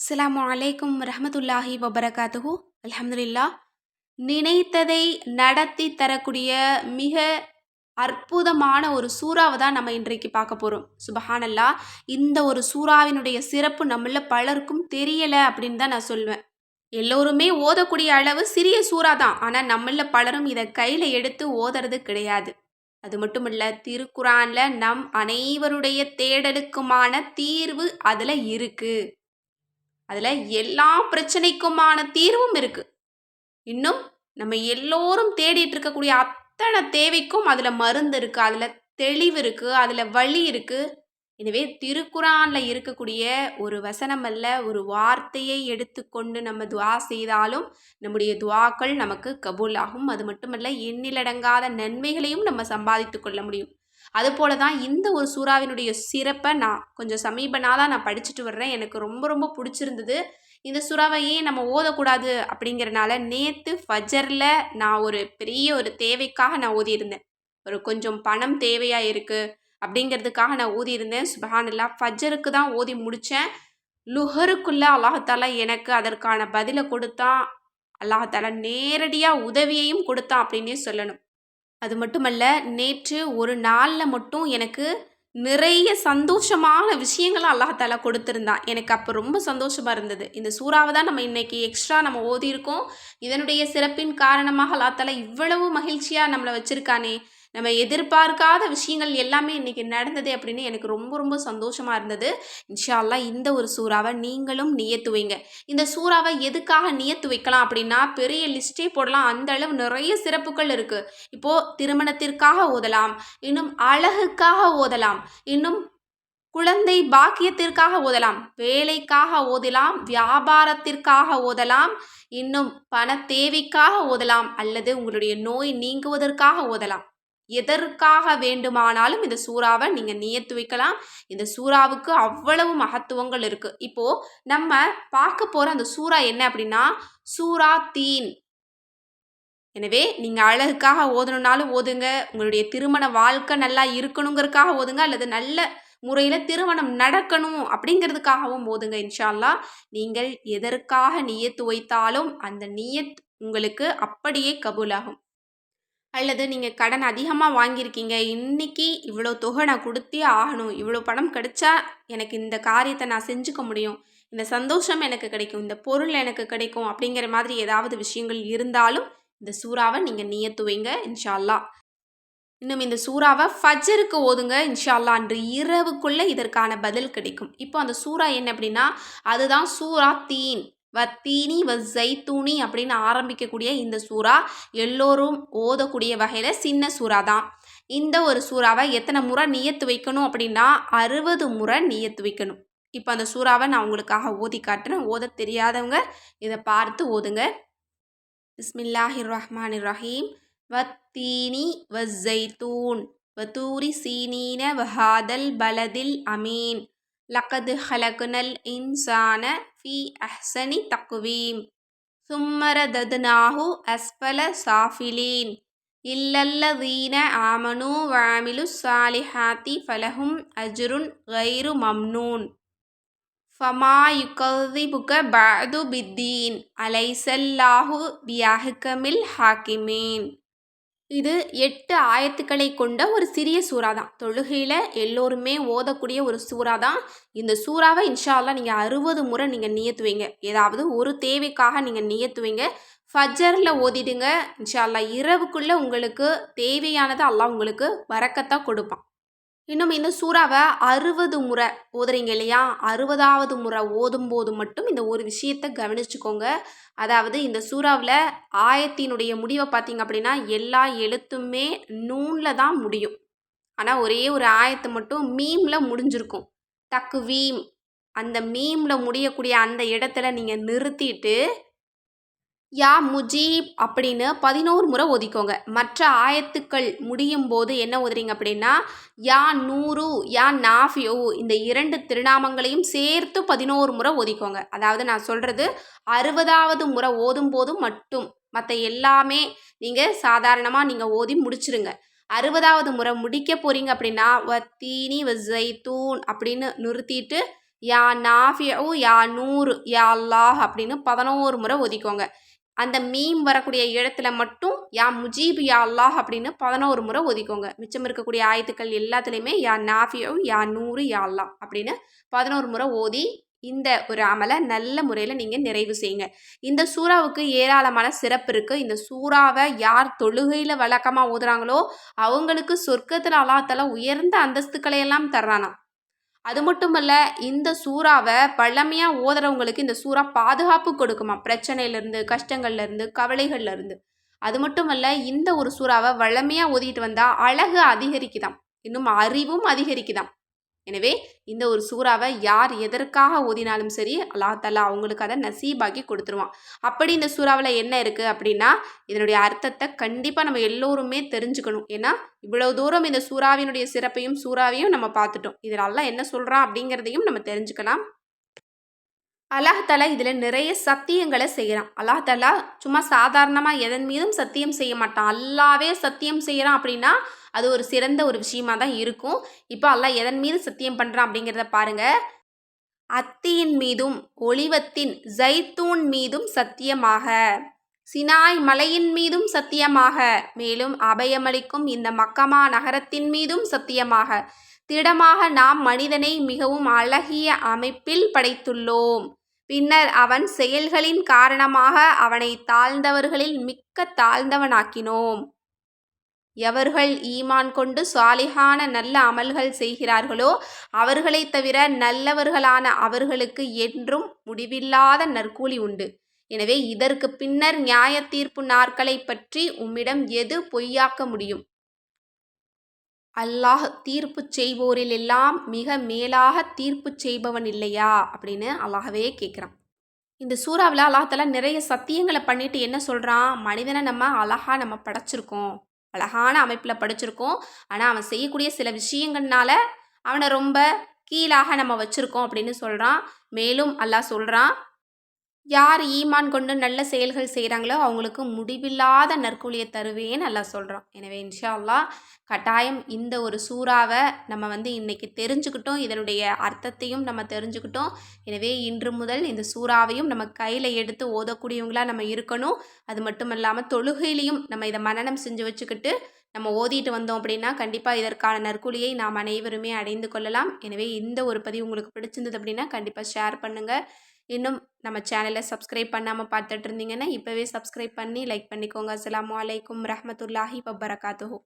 அஸ்லாம் அலைக்கும் ரஹமத்துல்லாஹி வபரகாத்துஹூ. அலமதுல்லா நினைத்ததை நடத்தி தரக்கூடிய மிக அற்புதமான ஒரு சூறாவை தான் நம்ம இன்றைக்கு பார்க்க போகிறோம் சுபஹானல்லா. இந்த ஒரு சூறாவினுடைய சிறப்பு நம்மள பலருக்கும் தெரியலை அப்படின்னு தான் நான் சொல்வேன். எல்லோருமே ஓதக்கூடிய அளவு சிறிய சூறா தான். ஆனால் நம்மள பலரும் இதை கையில் எடுத்து ஓதுறது கிடையாது. அது மட்டும் இல்லை திருக்குறானில் நம் அனைவருடைய தேடலுக்குமான தீர்வு அதில் இருக்குது அதில் எல்லா பிரச்சனைக்குமான தீர்வும் இருக்குது இன்னும் நம்ம எல்லோரும் தேடிட்டு இருக்கக்கூடிய அத்தனை தேவைக்கும் அதில் மருந்து இருக்குது அதில் தெளிவு இருக்குது அதில் வழி இருக்குது எனவே திருக்குறானில் இருக்கக்கூடிய ஒரு வசனம் அல்ல ஒரு வார்த்தையை எடுத்துக்கொண்டு நம்ம துவா செய்தாலும் நம்முடைய துவாக்கள் நமக்கு கபூல் ஆகும் அது மட்டுமல்ல எண்ணிலடங்காத நன்மைகளையும் நம்ம சம்பாதித்து கொள்ள முடியும். அதுபோல தான் இந்த ஒரு சூறாவினுடைய சிறப்பை நான் கொஞ்சம் சமீப நாளாக நான் படிச்சுட்டு வர்றேன். எனக்கு ரொம்ப ரொம்ப பிடிச்சிருந்தது. இந்த சுறாவையே நம்ம ஓதக்கூடாது அப்படிங்கிறனால நேற்று ஃபஜரில் நான் ஒரு பெரிய ஒரு தேவைக்காக நான் ஓதியிருந்தேன். ஒரு கொஞ்சம் பணம் தேவையாக இருக்குது அப்படிங்கிறதுக்காக நான் ஓதியிருந்தேன். சுபஹானல்லா ஃபஜருக்கு தான் ஓதி முடித்தேன் லுஹருக்குள்ளே அல்லாஹாலா எனக்கு அதற்கான பதிலை கொடுத்தான். அல்லாஹாலா நேரடியாக உதவியையும் கொடுத்தான் அப்படின்னே சொல்லணும். அது மட்டுமல்ல நேற்று ஒரு நாளில் மட்டும் எனக்கு நிறைய சந்தோஷமான விஷயங்களை அல்லாஹால கொடுத்துருந்தான். எனக்கு அப்போ ரொம்ப சந்தோஷமாக இருந்தது. இந்த சூறாவை தான் நம்ம இன்றைக்கி எக்ஸ்ட்ரா நம்ம ஓதியிருக்கோம். இதனுடைய சிறப்பின் காரணமாக அல்லாஹாலா இவ்வளவு மகிழ்ச்சியாக நம்மளை வச்சுருக்கானே. நம்ம எதிர்பார்க்காத விஷயங்கள் எல்லாமே இன்றைக்கி நடந்தது அப்படின்னு எனக்கு ரொம்ப ரொம்ப சந்தோஷமாக இருந்தது. இன்ஷால்லா இந்த ஒரு சூறாவை நீங்களும் நியத்து வைங்க இந்த சூறாவை எதுக்காக நியத்து வைக்கலாம் அப்படின்னா பெரிய லிஸ்டே போடலாம். அந்த அளவு நிறைய சிறப்புகள் இருக்குது இப்போது திருமணத்திற்காக ஓதலாம். இன்னும் அழகுக்காக ஓதலாம். இன்னும் குழந்தை பாக்கியத்திற்காக ஓதலாம். வேலைக்காக ஓதலாம். வியாபாரத்திற்காக ஓதலாம். இன்னும் பண தேவைக்காக ஓதலாம். அல்லது உங்களுடைய நோய் நீங்குவதற்காக ஓதலாம். எதற்காக வேண்டுமானாலும் இந்த சூறாவை நீங்கள் நியத்து வைக்கலாம். இந்த சூறாவுக்கு அவ்வளவு மகத்துவங்கள் இருக்குது இப்போது நம்ம பார்க்க போகிற அந்த சூறா என்ன அப்படின்னா சூறா தீன். எனவே நீங்கள் அழகுக்காக ஓதணுன்னாலும் ஓதுங்க. உங்களுடைய திருமண வாழ்க்கை நல்லா இருக்கணுங்கிறதுக்காக ஓதுங்க. அல்லது நல்ல முறையில் திருமணம் நடக்கணும் அப்படிங்கிறதுக்காகவும் ஓதுங்க இன்ஷால்லா நீங்கள் எதற்காக நியத்து வைத்தாலும் அந்த நியத் உங்களுக்கு அப்படியே கபூலாகும். அல்லது நீங்கள் கடன் அதிகமாக வாங்கியிருக்கீங்க. இன்றைக்கி இவ்வளோ தொகை நான் கொடுத்தே ஆகணும். இவ்வளோ பணம் கிடைச்சா எனக்கு இந்த காரியத்தை நான் செஞ்சுக்க முடியும். இந்த சந்தோஷம் எனக்கு கிடைக்கும். இந்த பொருள் எனக்கு கிடைக்கும். அப்படிங்கிற மாதிரி ஏதாவது விஷயங்கள் இருந்தாலும் இந்த சூறாவை நீங்கள் நியத்துவீங்க இன்ஷால்லா. இன்னும் இந்த சூறாவை ஃபஜருக்கு ஓதுங்க இன்ஷால்லா. அன்று இரவுக்குள்ளே இதற்கான பதில் கிடைக்கும். இப்போ அந்த சூறா என்ன அப்படின்னா அதுதான் சூறா தீன். வத்தீனி வ ஜைத்தூனி அப்படின்னு ஆரம்பிக்கக்கூடிய இந்த சூறா எல்லோரும் ஓதக்கூடிய வகையில் சின்ன சூறா தான் இந்த ஒரு சூறாவை எத்தனை முறை நியத்து வைக்கணும் அப்படின்னா அறுபது முறை நியத்து வைக்கணும். இப்போ அந்த சூறாவை நான் உங்களுக்காக ஓதி காட்டுறேன். ஓத தெரியாதவங்க இதை பார்த்து ஓதுங்க. பிஸ்மில்லாஹிர் ரஹ்மான் ரஹீம் வத்தீனி வ ஜைத்தூன் வத்தூரி சீனீன வஹாதல் பலதில் அமீன். லக்கது ஹலகுனல் இன்சான ஃபி அஹ்சனி தக்குவீம் சும்மரததுனாஹு அஸ்பல சாஃபிலீன் இல்லல்லதீன ஆமனு வாமிலு சாலிஹாத்தி ஃபலஹும் அஜ்ருன் கைரு மம்னூன் ஃபமா யுகதிபுக பாது பித்தீன் அலைசல்லாஹு பியாஹுகமில் ஹாக்கிமீன் இது எட்டு ஆயத்துக்களை கொண்ட ஒரு சிறிய சூறா தான் தொழுகையில் எல்லோருமே ஓதக்கூடிய ஒரு சூறா தான் இந்த சூறாவை இன்ஷால்லாம் நீங்கள் அறுபது முறை நீங்கள் நியத்துவீங்க. ஏதாவது ஒரு தேவைக்காக நீங்கள் நியத்துவீங்க. ஃபஜரில் ஓதிடுங்க. இன்ஷால்லா இரவுக்குள்ளே உங்களுக்கு தேவையானதை அல்லாஹ் உங்களுக்கு வரக்கத்தான் கொடுப்பான். இன்னும் இந்த சூறாவை அறுபது முறை ஓதுறீங்க இல்லையா? அறுபதாவது முறை ஓதும்போது மட்டும் இந்த ஒரு விஷயத்தை கவனிச்சுக்கோங்க. அதாவது இந்த சூறாவில் ஆயத்தினுடைய முடிவை பார்த்தீங்க அப்படின்னா எல்லா எழுத்துமே நூனில் தான் முடியும். ஆனால் ஒரே ஒரு ஆயத்தை மட்டும் மீமில் முடிஞ்சிருக்கும். தக்கு வீம். அந்த மீமில் முடியக்கூடிய அந்த இடத்துல நீங்கள் நிறுத்திட்டு யா முஜீப் அப்படின்னு பதினோரு முறை ஒதிக்கோங்க மற்ற ஆயத்துக்கள் முடியும் போது என்ன ஒதுறீங்க அப்படின்னா யா நூறு யா நாஃபியோ இந்த இரண்டு திருநாமங்களையும் சேர்த்து பதினோரு முறை ஒதிக்கோங்க அதாவது நான் சொல்கிறது அறுபதாவது முறை ஓதும் போதும் மட்டும். மற்ற எல்லாமே நீங்கள் சாதாரணமாக நீங்கள் ஓதி முடிச்சிருங்க. அறுபதாவது முறை முடிக்க போகிறீங்க அப்படின்னா வத்தீனி வசைத்தூன் அப்படின்னு நிறுத்திட்டு யா நாஃபியு யா நூறு யா அல்லாஹ் அப்படின்னு பதினோரு முறை ஒதிக்கோங்க அந்த மீம் வரக்கூடிய இடத்துல மட்டும் யா முஜீப் யா அல்லாஹ் அப்படின்னு பதினோரு முறை ஒதிக்கோங்க மிச்சம் இருக்கக்கூடிய ஆயத்துக்கள் எல்லாத்துலேயுமே யா நாஃபியோ யா நூறு யா அல்லாஹ் அப்படின்னு பதினோரு முறை ஓதி இந்த ஒரு அமலை நல்ல முறையில் நீங்கள் நிறைவு செய்யுங்க. இந்த சூறாவுக்கு ஏராளமான சிறப்பு இருக்குது இந்த சூறாவை யார் தொழுகையில் வழக்கமாக ஓதுறாங்களோ அவங்களுக்கு சொர்க்கத்தில் அல்லாத்தால உயர்ந்த அந்தஸ்துக்களை எல்லாம் தர்றானா. அது மட்டுமல்ல இந்த சூறாவை பழமையாக ஓதுறவங்களுக்கு இந்த சூறா பாதுகாப்பு கொடுக்குமா? பிரச்சனையிலேருந்து கஷ்டங்கள்லேருந்து கவலைகள்லேருந்து. அது மட்டுமல்ல இந்த ஒரு சூறாவை வழமையாக ஓதிட்டு வந்தால் அழகு அதிகரிக்குதாம். இன்னும் அறிவும் அதிகரிக்குதாம். எனவே இந்த ஒரு சூறாவை யார் எதற்காக ஓதினாலும் சரி அல்லா தலா அவங்களுக்கு அதை நசீபாக்கி கொடுத்துருவான். அப்படி இந்த சூறாவில் என்ன இருக்குது அப்படின்னா இதனுடைய அர்த்தத்தை கண்டிப்பாக நம்ம எல்லோருமே தெரிஞ்சுக்கணும். ஏன்னா இவ்வளவு தூரம் இந்த சூறாவினுடைய சிறப்பையும் சூறாவையும் நம்ம பார்த்துட்டோம். இதில் அல்லா என்ன சொல்கிறான் அப்படிங்கிறதையும் நம்ம தெரிஞ்சுக்கலாம். அல்லாஹாலா இதில் நிறைய சத்தியங்களை செய்கிறான் அல்லாஹாலா சும்மா சாதாரணமாக எதன் மீதும் சத்தியம் செய்ய மாட்டான். அல்லாவே சத்தியம் செய்கிறான் அப்படின்னா அது ஒரு சிறந்த ஒரு விஷயமா தான் இருக்கும். இப்போ அல்லாஹ் எதன் மீது சத்தியம் பண்ணுறான் அப்படிங்கிறத பாருங்க. அத்தியின் மீதும் ஒளிவத்தின் ஜைத்தூன் மீதும் சத்தியமாக. சினாய் மலையின் மீதும் சத்தியமாக. மேலும் அபயமளிக்கும் இந்த மக்கமா நகரத்தின் மீதும் சத்தியமாக. திடமாக நாம் மனிதனை மிகவும் அழகிய அமைப்பில் படைத்துள்ளோம். பின்னர் அவன் செயல்களின் காரணமாக அவனை தாழ்ந்தவர்களில் மிக்க தாழ்ந்தவனாக்கினோம். எவர்கள் ஈமான் கொண்டு சாலிகான நல்ல அமல்கள் செய்கிறார்களோ அவர்களைத் தவிர நல்லவர்களான அவர்களுக்கு என்றும் முடிவில்லாத நற்கூலி உண்டு. எனவே இதற்கு பின்னர் நியாய தீர்ப்பு நாட்களை பற்றி உம்மிடம் எது பொய்யாக்க முடியும்? அல்லாஹ் தீர்ப்பு செய்வோரில் எல்லாம் மிக மேலாக தீர்ப்பு செய்பவன் இல்லையா? அப்படின்னு அல்லாஹவே கேட்குறான் இந்த சூறாவில் அல்லாஹால நிறைய சத்தியங்களை பண்ணிட்டு என்ன சொல்கிறான் மனிதனை நம்ம அழகாக நம்ம படைச்சிருக்கோம். அழகான அமைப்பில் படைச்சிருக்கோம். ஆனால் அவன் செய்யக்கூடிய சில விஷயங்கள்னால அவனை ரொம்ப கீழாக நம்ம வச்சுருக்கோம் அப்படின்னு சொல்கிறான் மேலும் அல்லாஹ் சொல்கிறான் யார் ஈமான் கொண்டு நல்ல செயல்கள் செய்கிறாங்களோ அவங்களுக்கு முடிவில்லாத நற்கூலியை தருவேன்னு நல்லா சொல்கிறோம் எனவே இன்ஷா அல்லா கட்டாயம் இந்த ஒரு சூறாவை நம்ம வந்து இன்றைக்கி தெரிஞ்சுக்கிட்டோம். இதனுடைய அர்த்தத்தையும் நம்ம தெரிஞ்சுக்கிட்டோம். எனவே இன்று முதல் இந்த சூறாவையும் நம்ம கையில் எடுத்து ஓதக்கூடியவங்களாக நம்ம இருக்கணும். அது மட்டும் இல்லாமல் தொழுகையிலையும் நம்ம இதை மனநம் செஞ்சு வச்சுக்கிட்டு நம்ம ஓதிட்டு வந்தோம் அப்படின்னா கண்டிப்பாக இதற்கான நற்கூலியை நாம் அனைவருமே அடைந்து கொள்ளலாம். எனவே இந்த ஒரு பதிவு உங்களுக்கு பிடிச்சிருந்தது அப்படின்னா கண்டிப்பாக ஷேர் பண்ணுங்கள் இன்னும் நம்ம சேனலை சப்ஸ்கிரைப் பண்ணாமல் பார்த்துட்டு இருந்தீங்கன்னா இப்போவே சப்ஸ்கிரைப் பண்ணி லைக் பண்ணிக்கோங்க. அஸ்லாம் வலைக்கம் ரஹமத்துல்லாஹி வபரகாத்துஹூ.